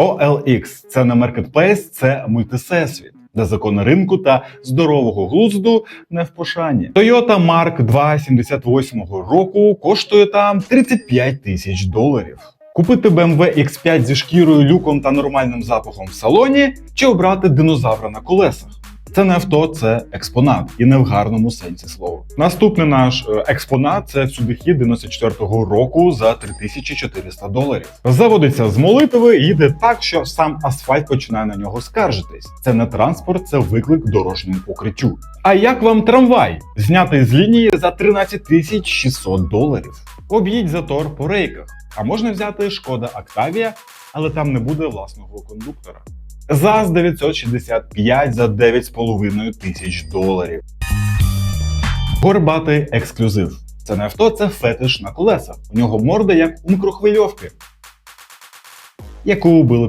OLX – це не маркетплейс, це мультисесвіт, де закони ринку та здорового глузду не в пошані. Toyota Mark 2 78-го року коштує там 35 тисяч доларів. Купити BMW X5 зі шкірою, люком та нормальним запахом в салоні, чи обрати динозавра на колесах. Це не авто, це експонат, і не в гарному сенсі слова. Наступний наш е, експонат це всюдихід 94-го року за 3400 доларів. Заводиться з молитви і їде так, що сам асфальт починає на нього скаржитись. Це не транспорт, це виклик дорожньому покриттю. А як вам трамвай, знятий з лінії за 13 тисяч 600 доларів? Об'їдь затор по рейках. А можна взяти шкода Octavia, але там не буде власного кондуктора. ЗАЗ 965 за 9,5 тисяч доларів. Горбатий ексклюзив. Це не авто, це фетиш на колесах. У нього морда як у мікрохвильовки, яку убили